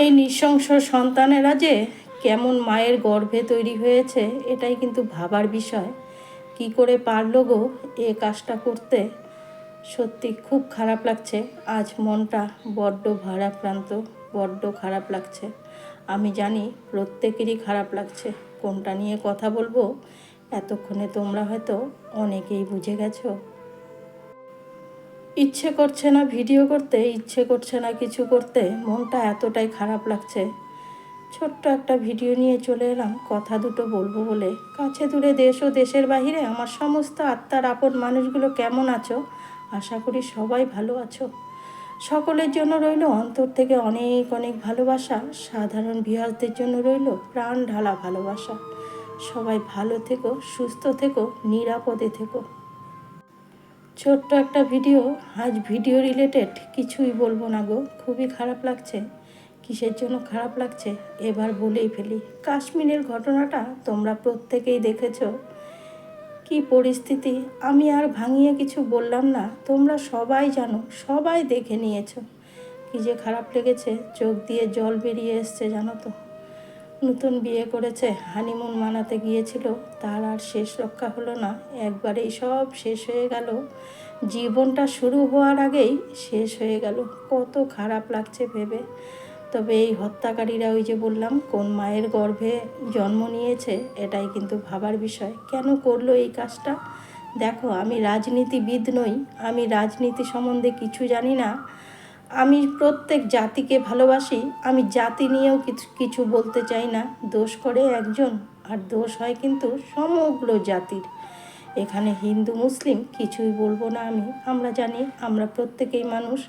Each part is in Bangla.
এই নৃশংস সন্তানেরা যে কেমন মায়ের গর্ভে তৈরি হয়েছে, এটাই কিন্তু ভাবার বিষয়। কি করে পারল গো এ কাজটা করতে? সত্যি খুব খারাপ লাগছে। আজ মনটা বড্ড ভারাক্রান্ত, বড্ড খারাপ লাগছে। আমি জানি প্রত্যেকেরই খারাপ লাগছে। কোনটা নিয়ে কথা বলব? এতক্ষণে তোমরা হয়তো অনেকেই বুঝে গেছো। ইচ্ছে করছে না ভিডিও করতে, ইচ্ছে করছে না কিছু করতে, মনটা এতটাই খারাপ লাগছে। ছোট্ট একটা ভিডিও নিয়ে চলে এলাম, কথা দুটো বলব বলে। কাছে দূরে দেশ ও দেশের বাহিরে আমার সমস্ত আত্মার আপন মানুষগুলো কেমন আছো? আশা করি সবাই ভালো আছো। সকলের জন্য রইল অন্তর থেকে অনেক অনেক ভালোবাসা। সাধারণ ভিউয়ারদের জন্য রইল প্রাণ ঢালা ভালোবাসা। সবাই ভালো থেকো, সুস্থ থেকো, নিরাপদে থেকো। ছোট্ট একটা ভিডিও, আজ ভিডিও রিলেটেড কিছুই বলব না গো। খুবই খারাপ লাগছে। কিসের জন্য খারাপ লাগছে? এবার বলেই ফেলি। কাশ্মীরের ঘটনাটা তোমরা প্রত্যেকেই দেখেছ। কি পরিস্থিতি? আমি আর ভাঙিয়ে কিছু বললাম না। তোমরা সবাই জানো, সবাই দেখে নিয়েছো। কি যে খারাপ লেগেছে, চোখ দিয়ে জল বেরিয়ে এসছে, জানো তো। নতুন বিয়ে করেছে হানিমুন মানাতে গিয়েছিল, তার আর শেষ রক্ষা হলো না। একবারেই সব শেষ হয়ে গেল। জীবনটা শুরু হওয়ার আগেই শেষ হয়ে গেল। কত খারাপ লাগছে ভেবে। তবে এই হত্যাকারীরা ওই যে বললাম, কোন মায়ের গর্ভে জন্ম নিয়েছে, এটাই কিন্তু ভাবার বিষয়। কেন করল এই কাজটা? দেখো, আমি রাজনীতিবিদ নই, আমি রাজনীতি সম্বন্ধে কিছু জানি না। আমি প্রত্যেক জাতিকে ভালোবাসি, আমি জাতি নিয়েও কিছু কিছু বলতে চাই না। দোষ করে একজন, আর দোষ হয় কিন্তু সমগ্র জাতির। এখানে হিন্দু, মুসলিম, কিছুই বলব না আমি। আমরা জানি, আমরা প্রত্যেকেই মানুষ।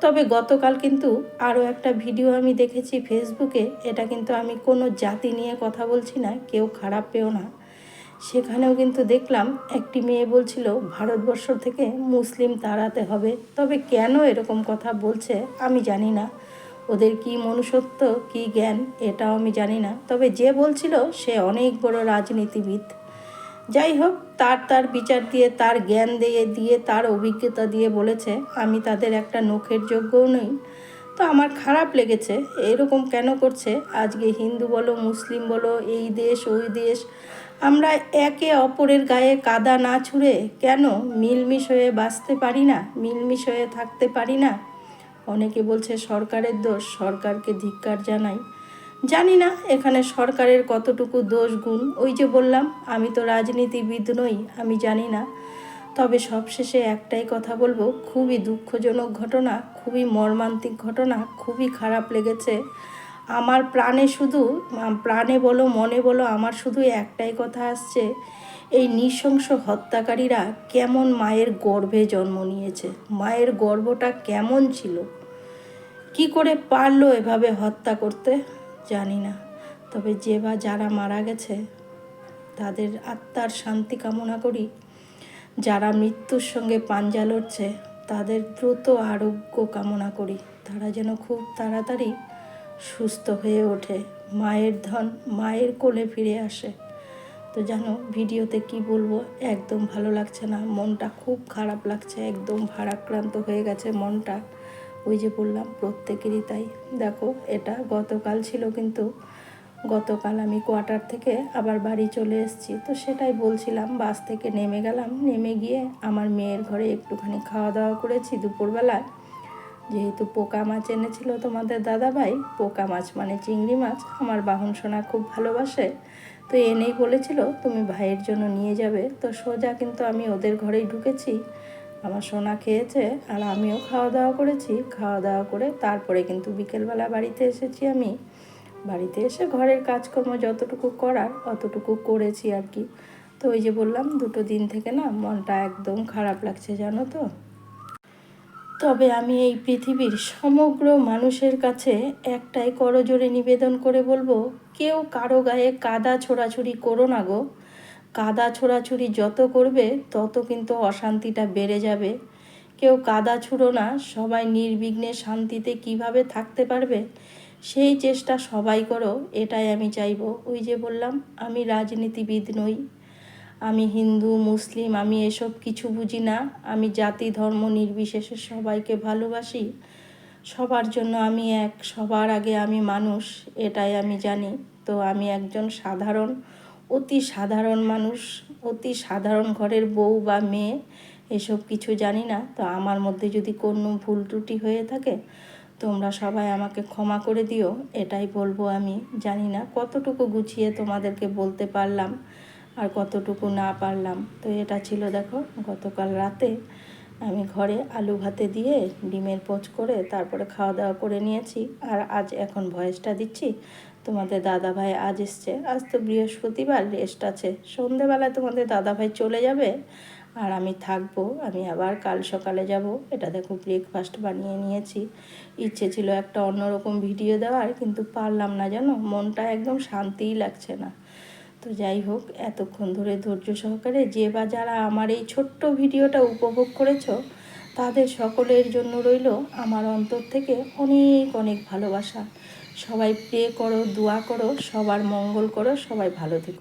তবে গতকাল কিন্তু আরও একটা ভিডিও আমি দেখেছি ফেসবুকে। এটা কিন্তু আমি কোনো জাতি নিয়ে কথা বলছি না, কেউ খারাপ পেও না। সেখানেও কিন্তু দেখলাম একটি মেয়ে বলছিল, ভারতবর্ষ থেকে মুসলিম তাড়াতে হবে। তবে কেন এরকম কথা বলছে আমি জানি না। ওদের কি মনুষ্যত্ব, কি জ্ঞান, এটাও আমি জানি না। তবে যে বলছিল, সে অনেক বড় রাজনীতিবিদ। যাই হোক, তার তার বিচার দিয়ে, তার জ্ঞান দিয়ে দিয়ে, তার অভিজ্ঞতা দিয়ে বলেছে, আমি তাদের একটা নখের যোগ্যও নই। তো আমার খারাপ লেগেছে, এরকম কেন করছে? আজকে হিন্দু বলো, মুসলিম বলো, এই দেশ, ওই দেশ আমরা একে অপরের গায়ে কাদা না ছুঁড়ে কেন মিলমিশ হয়ে বাঁচতে পারি না, মিলমিশ হয়ে থাকতে পারি না? অনেকে বলছে সরকারের দোষ, সরকারকে ধিক্কার জানাই। জানি না এখানে সরকারের কতটুকু দোষ গুণ। ওই যে বললাম, আমি তো রাজনীতিবিদ নই, আমি জানি না। তবে সবশেষে একটাই কথা বলব, খুবই দুঃখজনক ঘটনা, খুবই মর্মান্তিক ঘটনা, খুবই খারাপ লেগেছে। আমার প্রাণে শুধু প্রাণে বলো, মনে বলো, আমার শুধু একটাই কথা আসছে, এই নৃশংস হত্যাকারীরা কেমন মায়ের গর্ভে জন্ম নিয়েছে? মায়ের গর্ভটা কেমন ছিল? কি করে পারল এভাবে হত্যা করতে? জানি না। তবে যে বা যারা মারা গেছে, তাদের আত্মার শান্তি কামনা করি। যারা মৃত্যুর সঙ্গে পাঞ্জা লড়ছে, তাদের দ্রুত আরোগ্য কামনা করি। তারা যেন খুব তাড়াতাড়ি সুস্থ হয়ে ওঠে। মায়ের ধন মায়ের কোলে ফিরে আসে। তো জানো, ভিডিওতে কি বলব? একদম ভালো লাগছে না। মনটা খুব খারাপ লাগছে। একদম ভারাক্রান্ত হয়ে গেছে মনটা। ওই যে বললাম, প্রত্যেকেরই তাই। দেখো, এটা গতকাল ছিল কিন্তু গতকাল আমি কোয়ার্টার থেকে আবার বাড়ি চলে এসেছি। তো সেটাই বলছিলাম, বাস থেকে নেমে গেলাম। নেমে গিয়ে আমার মেয়ের ঘরে একটুখানি খাওয়া দাওয়া করেছি দুপুরবেলায়। যেহেতু পোকা মাছ এনেছিল তোমাদের দাদাভাই, পোকা মাছ মানে চিংড়ি মাছ, আমার বাহন সোনা খুব ভালোবাসে। তো এনেই বলেছিল, তুমি ভাইয়ের জন্য নিয়ে যাবে। তো সোজা কিন্তু আমি ওদের ঘরেই ঢুকেছি। আমার সোনা খেয়েছে আর আমিও খাওয়া দাওয়া করেছি। খাওয়া দাওয়া করে তারপরে কিন্তু বিকেলবেলা বাড়িতে এসেছি আমি। বাড়িতে এসে ঘরের কাজকর্ম যতটুকু করার অতটুকু করেছি আর কি। তো ওই যে বললাম, দুটো দিন থেকে না মনটা একদম খারাপ লাগছে, জানো তো? তবে আমি এই পৃথিবীর সমগ্র মানুষের কাছে একটাই করজোরে নিবেদন করে বলব, কেউ কারও গায়ে কাদা ছোড়াছুড়ি করো না গো। কাদা ছোড়াছুড়ি যত করবে, তত কিন্তু অশান্তিটা বেড়ে যাবে। কেউ কাদা ছুড়ো না, সবাই নির্বিঘ্নে শান্তিতে কীভাবে থাকতে পারবে? সেই চেষ্টা সবাই করো, এটাই আমি চাইব। ওই যে বললাম, আমি রাজনীতিবিদ নই। আমি হিন্দু, মুসলিম, আমি এসব কিছু বুঝি না। আমি জাতি, ধর্ম নির্বিশেষে সবাইকে ভালোবাসি। সবার জন্য আমি এক, সবার আগে আমি মানুষ, এটাই আমি জানি। তো আমি একজন সাধারণ, অতি সাধারণ মানুষ, অতি সাধারণ ঘরের বউ বা মেয়ে, এসব কিছু জানি না। তো আমার মধ্যে যদি কোনো ভুল ত্রুটি হয়ে থাকে, তোমরা সবাই আমাকে ক্ষমা করে দিও, এটাই বলব আমি। জানি না কতটুকু গুছিয়ে তোমাদেরকে বলতে পারলাম। আর কতটুকু না পারলাম। তো এটা ছিল দেখো, গতকাল রাতে আমি ঘরে আলু ভাতে দিয়ে ডিমের পোচ করে তারপরে খাওয়া দাওয়া করে নিয়েছি। আর আজ এখন ভয়েসটা দিচ্ছি, তোমাদের দাদা ভাই আজ এসছে। আজ তো বৃহস্পতিবার রেস্ট আছে। সন্ধেবেলায় তোমাদের দাদা ভাই চলে যাবে আর আমি থাকব। আমি আবার কাল সকালে যাব। এটা দেখো ব্রেকফাস্ট বানিয়ে নিয়েছি। ইচ্ছে ছিল একটা অন্যরকম ভিডিও দেওয়ার, কিন্তু পারলাম না জানো? মনটা একদম শান্তিই লাগছে না। তো যাই হোক, এতক্ষণ ধরে ধৈর্য সহকারে যে বা যারা আমার এই ছোট্ট ভিডিওটা উপভোগ করেছ, তাদের সকলের জন্য রইল আমার অন্তর থেকে অনেক অনেক ভালোবাসা। সবাই প্রে করো, দোয়া করো, সবার মঙ্গল করো, সবাই ভালো থেকো।